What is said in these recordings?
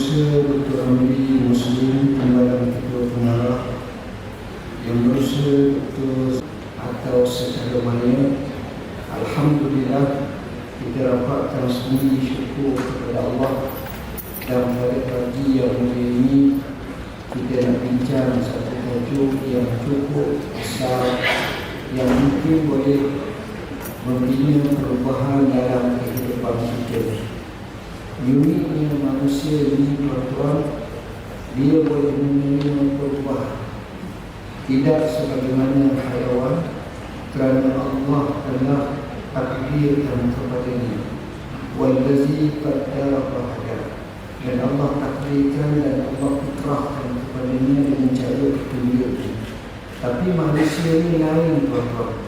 berusaha Dr. Amri Muslim Timbalan Ketua Pengarah yang berusaha Dr. atau secara banyak Alhamdulillah kita dapatkan sendiri syukur kepada Allah dan pada pagi yang mulia ini kita nak bincang satu tajuk yang cukup besar yang mungkin boleh membina perubahan dalam kehidupan kita. Uniknya manusia ini tuan-tuan, dia boleh menerima perubahan. Tidak sebagaimana hayawan kerana Allah telah takdirkan kepadanya. Wallazi qaddara fahada. Dan Allah takdirkan dan Allah fitrahkan kepadanya dengan cara petunjuk. Tapi manusia ini lain tuan-tuan.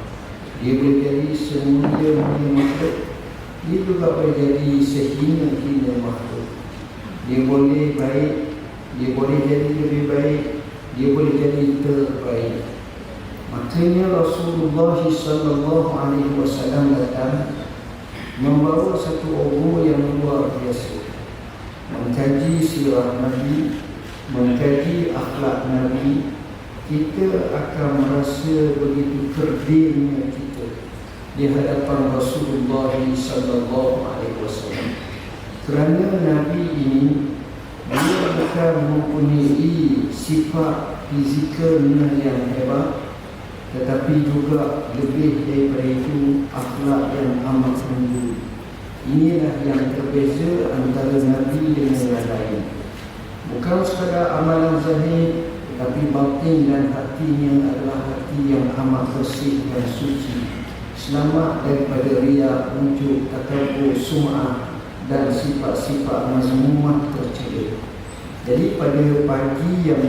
Dia boleh jadi semulia-mulia makhluk. Dia juga boleh jadi sehina-hina makhluk. Dia boleh baik. Dia boleh jadi lebih baik. Dia boleh jadi terbaik. Makanya Rasulullah sallallahu alaihi wasallam datang membawa satu obo yang luar biasa. Mengkaji sirah Nabi, mengkaji akhlak Nabi, kita akan merasa begitu kerdilnya kita di hadapan Rasulullah sallallahu alaihi wasallam. Kerana Nabi ini dia bukan mempunyai sifat fizikalnya yang hebat tetapi juga lebih daripada itu akhlak yang amat sungguh. Inilah yang berbeza antara Nabi dengan yang lain. Bukan sekadar amalan zahir tetapi batin dan hatinya adalah hati yang amat bersih dan suci. Selamat daripada riak, unjuk, takabur, sum'ah dan sifat-sifat mazmumah tercela. Jadi pada pagi yang